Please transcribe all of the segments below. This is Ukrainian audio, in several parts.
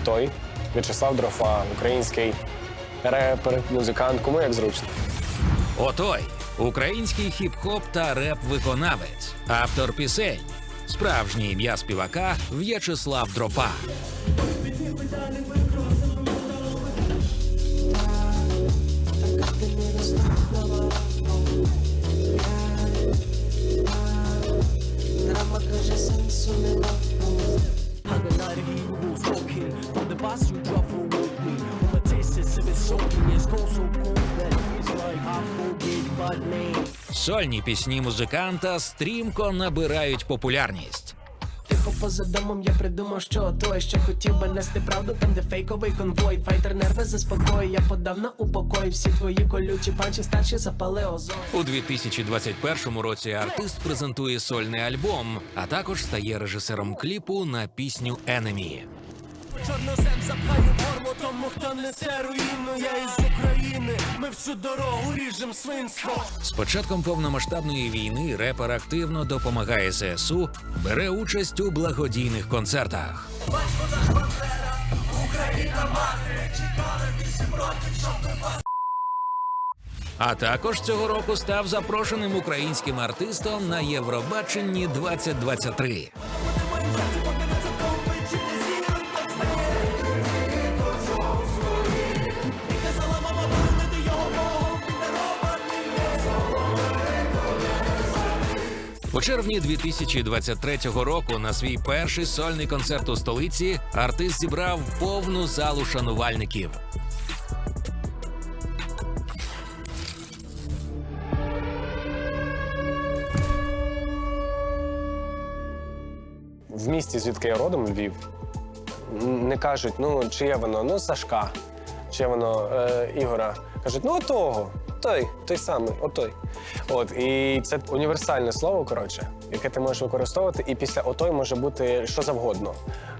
Отой, В'ячеслав Дрофа, український репер, музикант. Кому як зручно. Отой український хіп-хоп та реп-виконавець, автор пісень. Справжнє ім'я співака В'ячеслав Дропа. Сольні пісні музиканта стрімко набирають популярність. Поза домом я придумав, що той, що хотів би нести правду, там де фейковий конвой. Файтер нерви заспокої, я подав на упокой. Всі твої колючі панчі старші запали озон. У 2021 році артист презентує сольний альбом, а також стає режисером кліпу на пісню Enemy. Чорнозем запхаю форму, тому хто несе руїну, я із України. Ми всю дорогу ріжем свинство. З початком повномасштабної війни репер активно допомагає ЗСУ, бере участь у благодійних концертах. Вашого захватера Україна мати читала вісім років. А також цього року став запрошеним українським артистом на Євробаченні 2023. У червні 2023 року на свій перший сольний концерт у столиці артист зібрав повну залу шанувальників. В місті, звідки я родом, Львів, не кажуть, ну, чиє воно, ну, Сашка, чиє воно е, Ігора. Кажуть, ну отого, той, той самий, отой. От, і це універсальне слово, коротше, яке ти можеш використовувати, і після отой може бути що завгодно.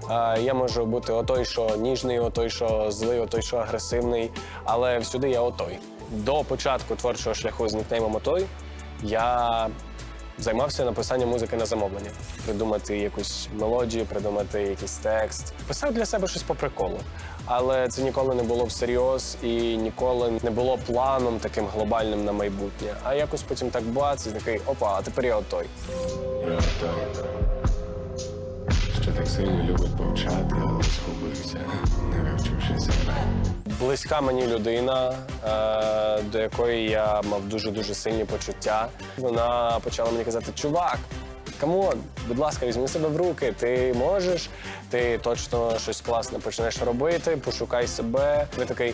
Е, я можу бути отой, що ніжний, отой, що злий, отой, що агресивний, але всюди я отой. До початку творчого шляху з нікнеймом отой я Займався написанням музики на замовлення, придумати якусь мелодію, придумати якийсь текст. Писав для себе щось по приколу. Але це ніколи не було всерйоз і ніколи не було планом таким глобальним на майбутнє. А якось потім так бац, і такий опа, а тепер я отой. Я той, що так сильно любить повчати, але згубився, не вивчивши себе. Близька мені людина, е, до якої я мав дуже дуже сильні почуття. Вона почала мені казати: чувак, камон, будь ласка, візьми себе в руки. Ти можеш, ти точно щось класне почнеш робити, пошукай себе. Я такий.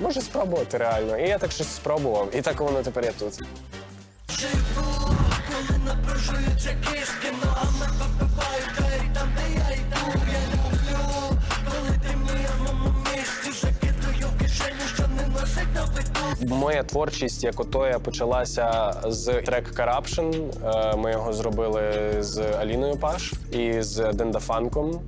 Може спробувати реально. І я так щось спробував. І так воно тепер я тут. Моя творчість як отоя почалася з трек Corruption. Е, Ми його зробили з Аліною Паш і з Дендафанком.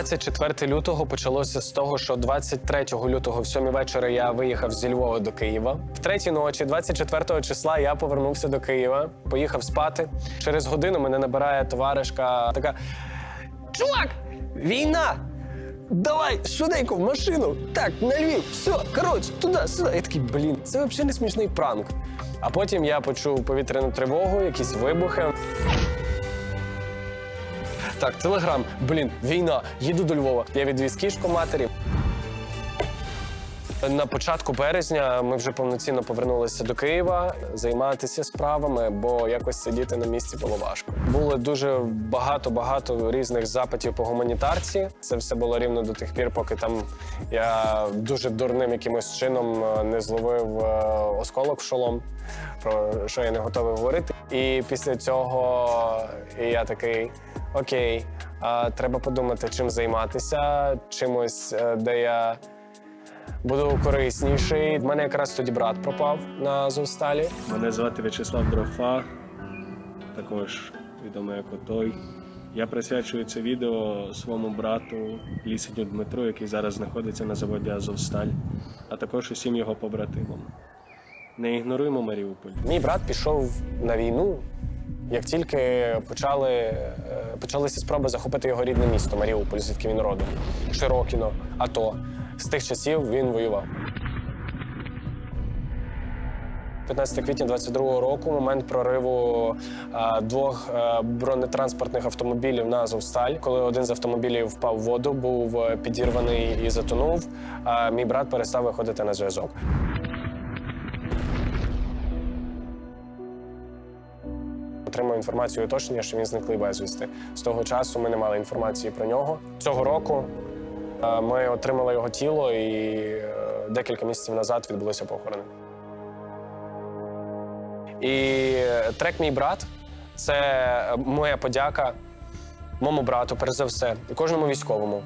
24 лютого почалося з того, що 23 лютого в 7 вечора я виїхав зі Львова до Києва. В третій ночі, 24 числа, я повернувся до Києва, поїхав спати. Через годину мене набирає товаришка така: Чувак, війна! Давай швиденько в машину. Так, на Львів, все, коротше, туди, сюди. Я такий, блін, це взагалі не смішний пранк. А потім я почув повітряну тривогу, якісь вибухи. Так, телеграм, блін, війна, їду до Львова. Я відвіз кішку матері. На початку березня ми вже повноцінно повернулися до Києва займатися справами, бо якось сидіти на місці було важко. Було дуже багато багато різних запитів по гуманітарці. Це все було рівно до тих пір, поки там я дуже дурним якимось чином е, не зловив е, осколок в шолом, про що я не готовий говорити. І після цього я такий: окей, а, треба подумати, чим займатися, чимось, е, де я буду корисніший. В мене якраз тоді брат пропав на Азовсталі. Мене звати В'ячеслав Дрофа, також відомий як Отой. Я присвячую це відео своєму брату Лісеню Дмитру, який зараз знаходиться на заводі Азовсталь, а також усім його побратимам. Не ігноруємо Маріуполь. Мій брат пішов на війну, як тільки почали, е, почалися спроби захопити його рідне місто Маріуполь, звідки він родом. Широкіно, АТО. З тих часів він воював. 15 квітня 22 року, момент прориву е, двох е, бронетранспортних автомобілів на Азовсталь. Коли один з автомобілів впав в воду, був е, підірваний і затонув. А мій брат перестав виходити на зв'язок. Отримав інформацію уточнення, що він зниклий безвісти. З того часу ми не мали інформації про нього. Цього року е, ми отримали його тіло, і е, декілька місяців назад відбулися похорони. І трек Мій брат це моя подяка моєму брату, перш за все, і кожному військовому.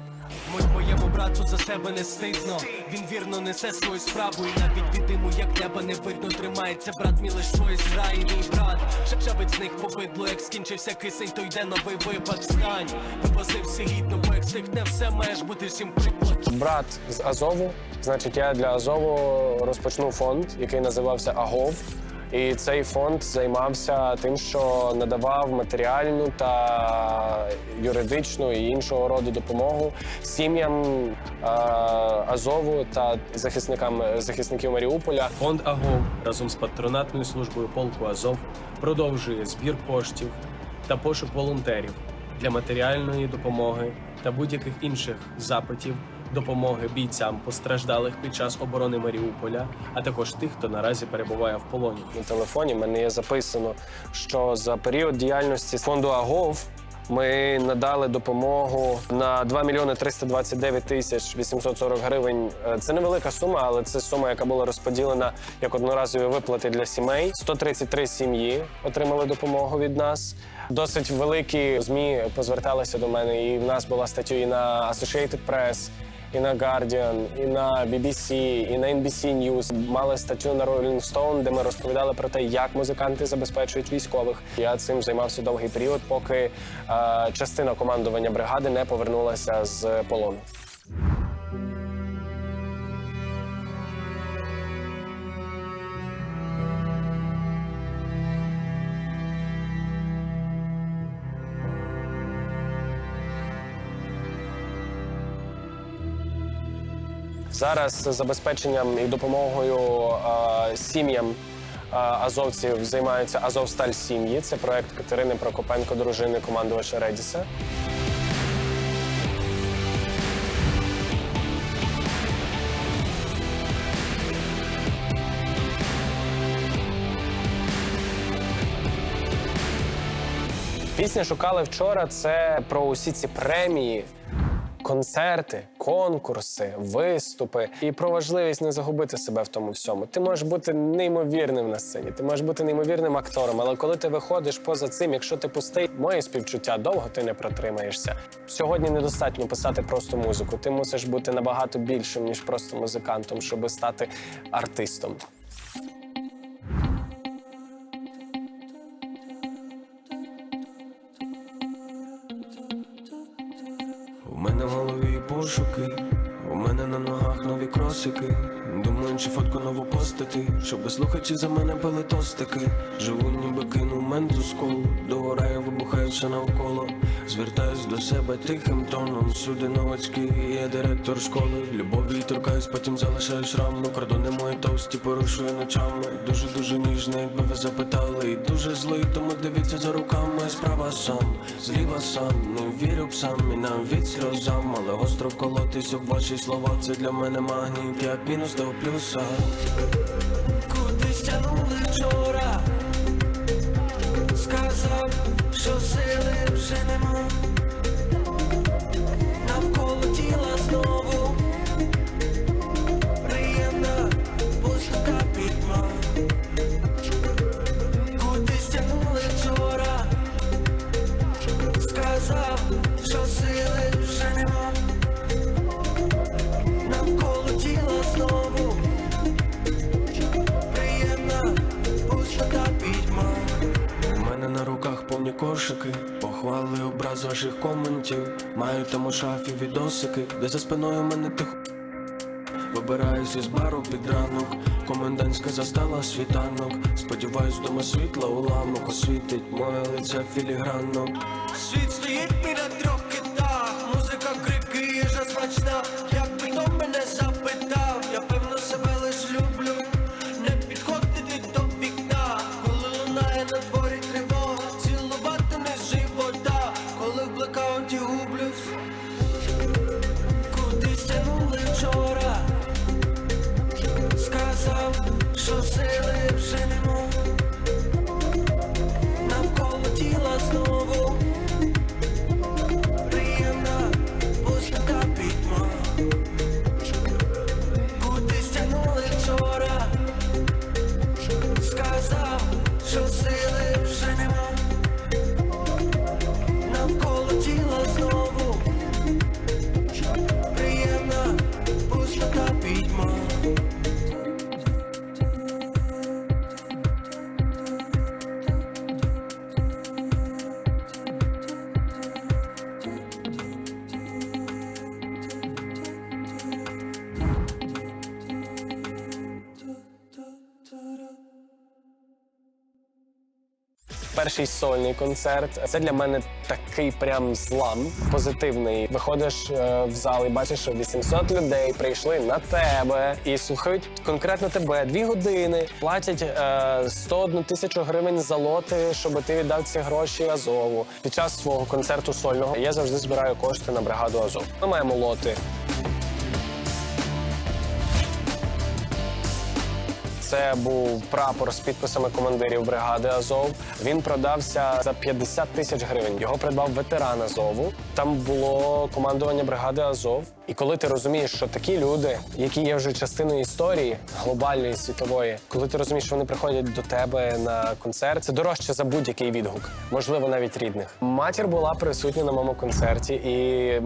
Брату за себе не стидно. Він вірно несе свою справу, і навіть від як неба не видно, тримається брат мій лиш щось грає мій брат. Шепчавець з них повидло, як скінчився кисень, то йде новий випад. Встань, вивозився гідно, бо як стихне все, маєш бути всім приклад. Брат з Азову, значить, я для Азову розпочну фонд, який називався Агов. І цей фонд займався тим, що надавав матеріальну та юридичну і іншого роду допомогу сім'ям е, Азову та захисникам захисників Маріуполя. Фонд АГОВ разом з патронатною службою полку Азов продовжує збір коштів та пошук волонтерів для матеріальної допомоги та будь-яких інших запитів допомоги бійцям постраждалих під час оборони Маріуполя, а також тих, хто наразі перебуває в полоні. на телефоні в мене є записано, що за період діяльності фонду АГОВ ми надали допомогу на 2 мільйони 329 тисяч 840 гривень. Е, Це невелика сума, але це сума, яка була розподілена як одноразові виплати для сімей. 133 сім'ї отримали допомогу від нас. Досить великі змі позверталися до мене, і в нас була стаття і на Associated Press, і на Guardian, і на BBC, і на NBC News. Мали статтю на Rolling Stone, де ми розповідали про те, як музиканти забезпечують військових. Я цим займався довгий період, поки е, частина командування бригади не повернулася з полону. Зараз забезпеченням і допомогою е, сім'ям е, азовців займаються Азовсталь сім'ї. Це проект Катерини Прокопенко, дружини командувача Редіса. Пісня шукали вчора. Це про усі ці премії, концерти, конкурси, виступи і про важливість не загубити себе в тому всьому. Ти можеш бути неймовірним на сцені, ти можеш бути неймовірним актором, але коли ти виходиш поза цим, якщо ти пустий, моє співчуття довго ти не протримаєшся. Сьогодні недостатньо писати просто музику. Ти мусиш бути набагато більшим ніж просто музикантом, щоб стати артистом. Мене в голові пошуки, у мене на ногах нові кросики. Думаю, чи фотку нову постати, щоби слухачі за мене пили тостики. Живу, ніби кинув менту сколу, догораю, вибухаю все навколо. Звертаюсь до себе тихим тоном. Сюди новачки, я директор школи. Любові торкаюсь, потім залишаю шрам. Кордони мої товсті порушую ночами. Дуже дуже ніжно, якби ви запитали. І дуже злий, тому дивіться за руками. Справа сам, зліва сам, вірю псам і навіть сльозам, але гостро вколотись об ваші слова. Це для мене магніт, як мінус до плюса. Кудись тянули вчора, сказав, що сили вже нема. Повні кошики, похвали образ ваших коментів. Маю там у шафі відосики, де за спиною мене тихо. Вибираюсь із бару під ранок, комендантська застала світанок. Сподіваюсь, дома світла уламок освітить моє лице філігранно. Світ стоїть біля Перший сольний концерт. Це для мене такий прям злам позитивний. Виходиш е, в зал і бачиш, що 800 людей прийшли на тебе і слухають конкретно тебе дві години. Платять е, 101 тисячу гривень за лоти, щоб ти віддав ці гроші Азову. Під час свого концерту сольного я завжди збираю кошти на бригаду Азов. Ми маємо лоти. Це був прапор з підписами командирів бригади Азов. Він продався за 50 тисяч гривень. Його придбав ветеран Азову. Там було командування бригади Азов. І коли ти розумієш, що такі люди, які є вже частиною історії глобальної світової, коли ти розумієш, що вони приходять до тебе на концерт, це дорожче за будь-який відгук, можливо, навіть рідних. Матір була присутня на моєму концерті, і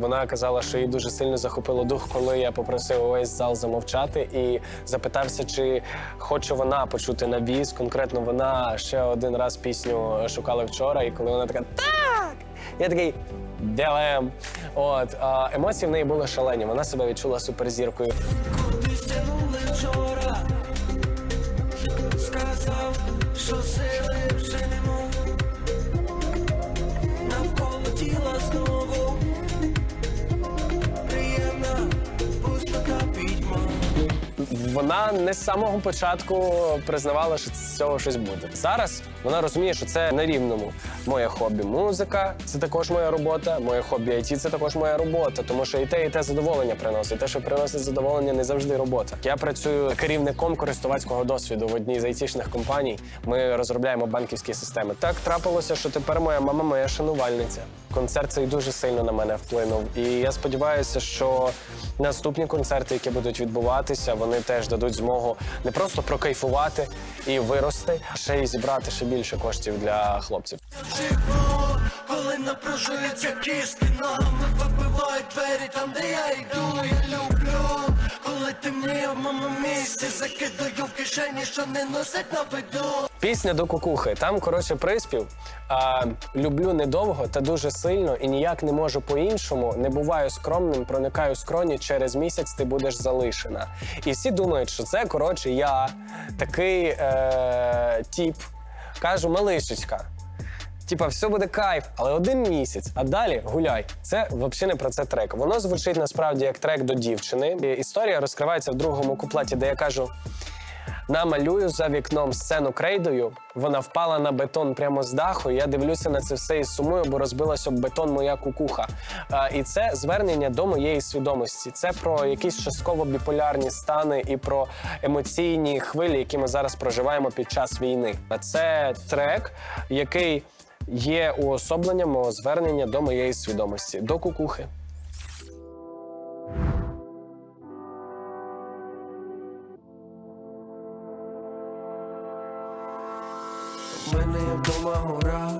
вона казала, що їй дуже сильно захопило дух, коли я попросив увесь зал замовчати і запитався, чи хоче вона почути на біс. Конкретно вона ще один раз пісню шукала вчора, і коли вона така так. Я такий делем. От емоції в неї були шалені. Вона себе відчула суперзіркою. Куди вчора, сказав, що сили Вона не з самого початку признавала, що з цього щось буде. Зараз вона розуміє, що це на рівному. Моє хобі музика це також моя робота. Моє хобі IT – це також моя робота, тому що і те, і те задоволення приносить. Те, що приносить задоволення, не завжди робота. Я працюю керівником користувацького досвіду в одній з айтішних компаній. Ми розробляємо банківські системи. Так трапилося, що тепер моя мама моя шанувальниця. Концерт цей дуже сильно на мене вплинув. І я сподіваюся, що наступні концерти, які будуть відбуватися, вони теж дадуть змогу не просто прокайфувати і вирости, а ще й зібрати ще більше коштів для хлопців. Коли напружуються кістки, ногами вибивають двері там, де я йду, я люблю. Коли темніє в моєму місці, закидаю в кишені, що не носить на виду. Пісня до кукухи. Там коротше приспів. А, люблю недовго та дуже сильно, і ніяк не можу по-іншому. Не буваю скромним, проникаю скроні. Через місяць ти будеш залишена. І всі думають, що це коротше я такий е, тіп. Кажу, малишечка. Типа, все буде кайф, але один місяць, а далі гуляй. Це взагалі не про це трек. Воно звучить насправді як трек до дівчини. І історія розкривається в другому куплеті, де я кажу: намалюю за вікном сцену крейдою. Вона впала на бетон прямо з даху. Я дивлюся на це все і сумую, бо розбилась об бетон моя кукуха. А, і це звернення до моєї свідомості. Це про якісь частково біполярні стани і про емоційні хвилі, які ми зараз проживаємо під час війни. А це трек, який є уособленням мого звернення до моєї свідомості, до кукухи. В мене є вдома гора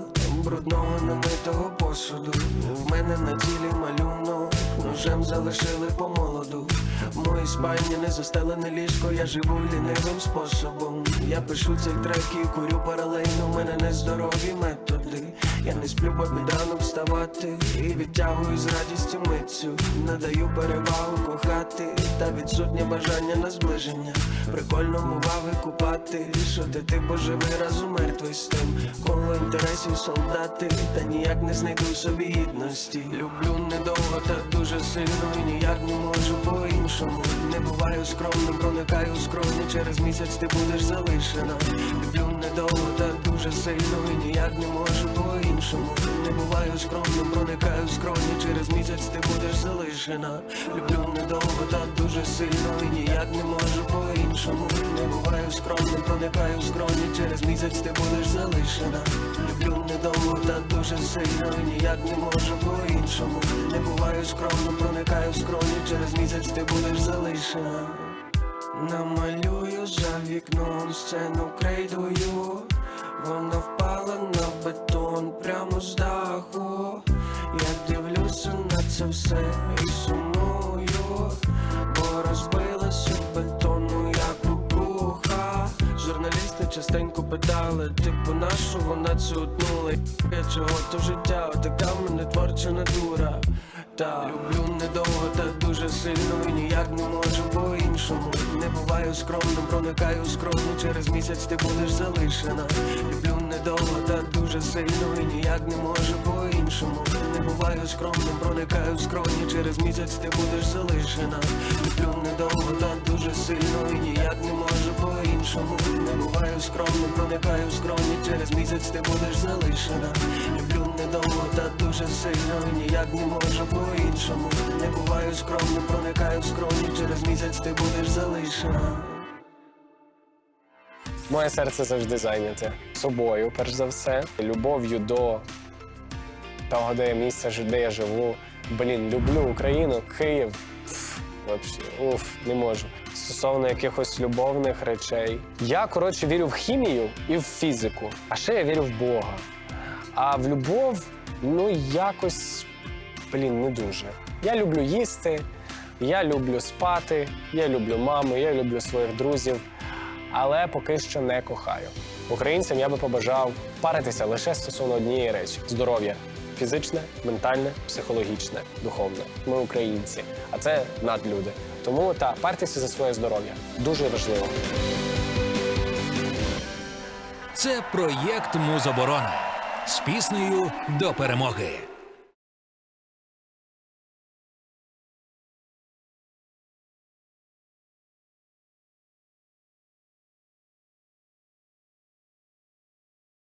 брудного намитого посуду. В мене на тілі малюнок, ножем залишили по молоду. В моїй спальні не застелене ліжко, я живу лінивим способом. Я пишу цей трек і курю паралельно, в мене нездорові методи. Я не сплю, бо під вставати і відтягую з радістю митцю. Надаю перевагу кохати, та відсутнє бажання на зближення. Прикольно бува викупати, що ти ти поживи разом мертвий з тим. Коло інтересів солдати, та ніяк не знайду собі гідності. Люблю недовго, та дуже сильно і ніяк не можу по-іншому. Не буваю скромним, проникаю скромні через місяць ти будеш залишена. Люблю недовго, та дуже сильно і ніяк не можу по-іншому. Не буваю скромним, проникаю в скроні, через місяць ти будеш залишена. Люблю недовго, та дуже сильно і ніяк не можу по-іншому. Не буваю скромним, проникаю в скроні, через місяць ти будеш залишена. Люблю недовго, та дуже сильно і ніяк не можу по-іншому. Не буваю скромним, проникаю в скроні, через місяць ти будеш залишена. Намалюю за вікном сцену крейдою. Вона впала на бетон прямо з даху. Я дивлюся на це все і сумую, бо розбилася бетон частенько питали, типу, нашу вона утнула. Я чого то життя, така в мене творча натура. Та люблю недовго, та дуже сильно і ніяк не можу по-іншому. Не буваю скромним, проникаю скромно через місяць ти будеш залишена. Недовго, та дуже сильно і ніяк не можу по-іншому. Не буваю скромним, проникаю в скроні, через місяць ти будеш залишена. Люблю недовго, та дуже сильно і ніяк не можу по-іншому. Не буваю скромним, проникаю в скроні, через місяць ти будеш залишена. Люблю недовго, та дуже сильно і ніяк не можу по-іншому. Не буваю скромним, проникаю в скроні, через місяць ти будеш залишена. Моє серце завжди зайняте собою, перш за все, любов'ю до того, де я місце, де я живу. Блін, люблю Україну, Київ. Вообще, уф, не можу. Стосовно якихось любовних речей. Я, коротше, вірю в хімію і в фізику. А ще я вірю в Бога. А в любов, ну якось, блін, не дуже. Я люблю їсти, я люблю спати, я люблю маму, я люблю своїх друзів але поки що не кохаю. Українцям я би побажав паритися лише стосовно однієї речі здоров'я фізичне, ментальне, психологічне, духовне. Ми українці, а це надлюди. Тому та партися за своє здоров'я дуже важливо. Це проєкт Музоборона з піснею до перемоги.